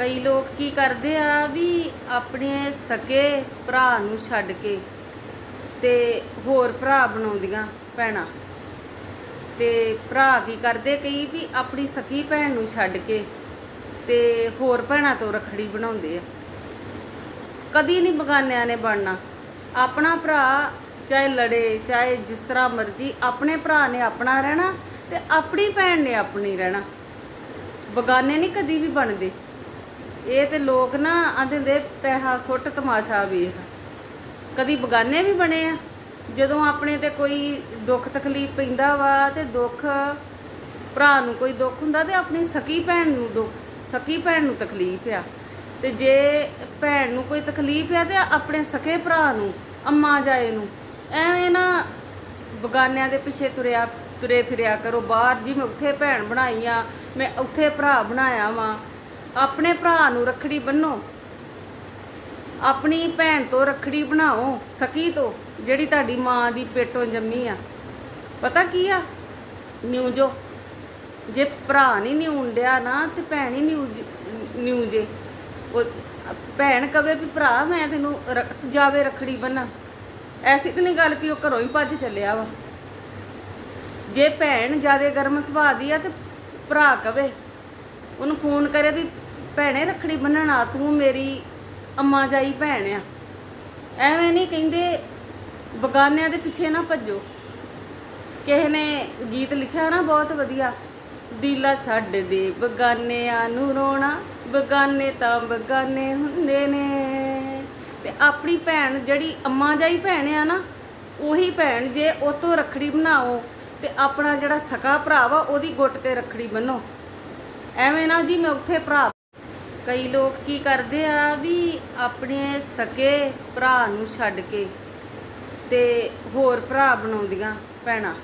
ਕਈ ਲੋਕ ਕੀ ਕਰਦੇ ਆ ਵੀ ਆਪਣੇ ਸਕੇ ਭਰਾ ਨੂੰ ਛੱਡ ਕੇ ਤੇ ਹੋਰ ਭਰਾ ਬਣਾਉਂਦੀਆਂ ਭੈਣਾਂ। ਤੇ ਭਰਾ ਕੀ ਕਰਦੇ ਕਈ ਵੀ ਆਪਣੀ ਸਕੀ ਭੈਣ ਨੂੰ ਛੱਡ ਕੇ ਤੇ ਹੋਰ ਭੈਣਾਂ ਤੋਂ ਰਖੜੀ ਬਣਾਉਂਦੇ ਆ। ਕਦੀ ਨਹੀਂ ਬਗਾਨਿਆਂ ਨੇ ਬਣਨਾ। ਆਪਣਾ ਭਰਾ ਚਾਹੇ ਲੜੇ, ਚਾਹੇ ਜਿਸ ਤਰ੍ਹਾਂ ਮਰਜ਼ੀ, ਆਪਣੇ ਭਰਾ ਨੇ ਆਪਣਾ ਰਹਿਣਾ ਤੇ ਆਪਣੀ ਭੈਣ ਨੇ ਆਪਣੀ ਰਹਿਣਾ। ਬਗਾਨੇ ਨਹੀਂ ਕਦੀ ਵੀ ਬਣਦੇ। ਇਹ ਤੇ ਲੋਕ ਨਾ ਆਂਦੇ ਦੇ ਪੈਸਾ ਸੁੱਟ ਤਮਾਸ਼ਾ ਵੇਖ। ਕਦੀ ਬਗਾਨੇ ਵੀ ਬਣੇ ਆ। ਜਦੋਂ ਆਪਣੇ ਤੇ ਕੋਈ ਦੁੱਖ ਤਕਲੀਫ ਪੈਂਦਾ ਵਾ ਤੇ ਦੁੱਖ ਭਰਾ ਨੂੰ ਕੋਈ ਦੁੱਖ ਹੁੰਦਾ ਤੇ ਆਪਣੀ ਸਕੀ ਭੈਣ ਨੂੰ ਦੁੱਖ, ਸਕੀ ਭੈਣ ਨੂੰ ਤਕਲੀਫ ਆ। ਤੇ ਜੇ ਭੈਣ ਨੂੰ ਕੋਈ ਤਕਲੀਫ ਆ ਤੇ ਆਪਣੇ ਸਕੇ ਭਰਾ ਨੂੰ, ਅੰਮਾ ਜਾਏ ਨੂੰ, ਐਵੇਂ ਨਾ ਬਗਾਨਿਆਂ ਦੇ ਪਿੱਛੇ ਤੁਰਿਆ, ਤੁਰੇ ਫਿਰਿਆ ਕਰੋ। ਬਾਹਰ ਜੀ ਮੈਂ ਉੱਥੇ ਭੈਣ ਬਣਾਈ ਆ, ਮੈਂ ਉੱਥੇ ਭਰਾ ਬਣਾਇਆ ਵਾਂ। ਆਪਣੇ ਭਰਾ ਨੂੰ ਰੱਖੜੀ ਬੰਨੋ। ਆਪਣੀ ਭੈਣ ਤੋਂ ਰੱਖੜੀ ਬਣਾਓ, ਸਕੀ ਤੋਂ, ਜਿਹੜੀ ਤੁਹਾਡੀ ਮਾਂ ਦੀ ਪੇਟੋਂ ਜੰਮੀ ਆ। ਪਤਾ ਕੀ ਆ? ਨਿਊਜੋ। ਜੇ ਭਰਾ ਨਹੀਂ ਨਿਉਂਡਿਆ ਨਾ, ਤੇ ਭੈਣ ਹੀ ਨਿਊ ਨਿਊਜੇ। ਉਹ, ਭੈਣ ਕਵੇ ਵੀ, ਭਰਾ, ਮੈਂ ਤੈਨੂੰ ਰ- ਜਾਵੇ ਰੱਖੜੀ ਬੰਨਾ ਐਸੀ ਤਾਂ ਨਹੀਂ ਗੱਲ ਕਿ ਉਹ ਘਰੋਂ ਹੀ ਭੱਜ ਚੱਲਿਆ ਵਾ। ਜੇ ਭੈਣ ਜ਼ਿਆਦਾ ਗਰਮ ਸੁਭਾਅ ਦੀ ਆ, ਤੇ ਭਰਾ ਕਵੇ। ਉਹਨੂੰ ਫੋਨ ਕਰੇ ਵੀ ਭੈਣੇ ਰੱਖੜੀ ਬੰਨਣਾ, ਤੂੰ ਮੇਰੀ ਅੰਮਾ ਜਾਈ ਭੈਣ ਆ। ਐਵੇਂ ਨਹੀਂ ਕਹਿੰਦੇ, ਬਗਾਨਿਆਂ ਦੇ ਪਿੱਛੇ ਨਾ ਭੱਜੋ। ਕਿਸੇ ਨੇ ਗੀਤ ਲਿਖਿਆ ਨਾ ਬਹੁਤ ਵਧੀਆ, ਦਿਲਾ ਛੱਡ ਦੇ ਬਗਾਨਿਆਂ ਨੂੰ ਰੋਣਾ, ਬਗਾਨੇ ਤਾਂ ਬਗਾਨੇ ਹੁੰਦੇ ਨੇ। ਤੇ ਆਪਣੀ ਭੈਣ ਜਿਹੜੀ ਅੰਮਾ ਜਾਈ ਭੈਣ ਆ ਨਾ, ਉਹੀ ਭੈਣ ਜੇ ਉਹ ਤੋਂ ਰੱਖੜੀ ਬਣਾਓ ਤੇ ਆਪਣਾ ਜਿਹੜਾ ਸਕਾ ਭਰਾ ਵਾ, ਉਹਦੀ ਗੁੱਟ ਤੇ ਰੱਖੜੀ ਬੰਨੋ। ਐਵੇਂ ਨਾ ਜੀ ਮੈਂ ਉੱਥੇ ਭਰਾ ਕਈ ਲੋਕ ਕੀ ਕਰਦੇ ਆ ਵੀ ਆਪਣੇ ਸਕੇ ਭਰਾ ਨੂੰ ਛੱਡ ਕੇ ਤੇ ਹੋਰ ਭਰਾ ਬਣਾਉਂਦੀਆਂ ਭੈਣਾਂ।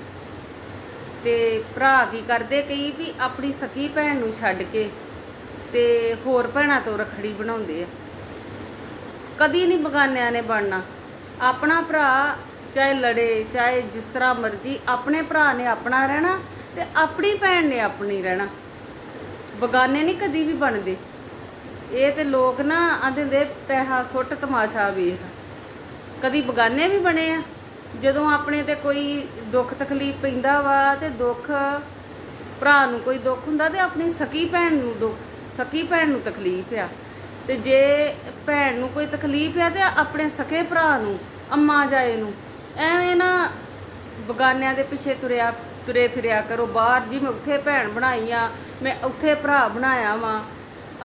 ਤੇ ਭਰਾ ਕੀ ਕਰਦੇ ਕਈ ਵੀ ਆਪਣੀ ਸਕੀ ਭੈਣ ਨੂੰ ਛੱਡ ਕੇ ਤੇ ਹੋਰ ਭੈਣਾਂ ਤੋਂ ਰਖੜੀ ਬਣਾਉਂਦੇ ਆ। ਕਦੀ ਨਹੀਂ ਬਗਾਨਿਆਂ ਨੇ ਬਣਨਾ। ਆਪਣਾ ਭਰਾ ਚਾਹੇ ਲੜੇ, ਚਾਹੇ ਜਿਸ ਤਰ੍ਹਾਂ ਮਰਜ਼ੀ, ਆਪਣੇ ਭਰਾ ਨੇ ਆਪਣਾ ਰਹਿਣਾ ਤੇ ਆਪਣੀ ਭੈਣ ਨੇ ਆਪਣੀ ਰਹਿਣਾ। ਬਗਾਨੇ ਨਹੀਂ ਕਦੀ ਵੀ ਬਣਦੇ। ਇਹ ਤੇ ਲੋਕ ਨਾ ਆਂਦੇ ਦੇ ਪੈਸਾ ਸੁੱਟ ਤਮਾਸ਼ਾ ਵੇਖ। ਕਦੀ ਬਗਾਨੇ ਵੀ ਬਣੇ ਆ। ਜਦੋਂ ਆਪਣੇ ਤੇ ਕੋਈ ਦੁੱਖ ਤਕਲੀਫ ਪੈਂਦਾ ਵਾ ਤੇ ਦੁੱਖ ਭਰਾ ਨੂੰ ਕੋਈ ਦੁੱਖ ਹੁੰਦਾ ਤੇ ਆਪਣੀ ਸਕੀ ਭੈਣ ਨੂੰ ਦੁੱਖ, ਸਕੀ ਭੈਣ ਨੂੰ ਤਕਲੀਫ ਆ। ਤੇ ਜੇ ਭੈਣ ਨੂੰ ਕੋਈ ਤਕਲੀਫ ਆ ਤੇ ਆਪਣੇ ਸਕੇ ਭਰਾ ਨੂੰ, ਅੰਮਾ ਜਾਏ ਨੂੰ, ਐਵੇਂ ਨਾ ਬਗਾਨਿਆਂ ਦੇ ਪਿੱਛੇ ਤੁਰਿਆ, ਤੁਰੇ ਫਿਰਿਆ ਕਰੋ। ਬਾਹਰ ਜੀ ਮੈਂ ਉੱਥੇ ਭੈਣ ਬਣਾਈ ਆ, ਮੈਂ ਉੱਥੇ ਭਰਾ ਬਣਾਇਆ ਵਾਂ।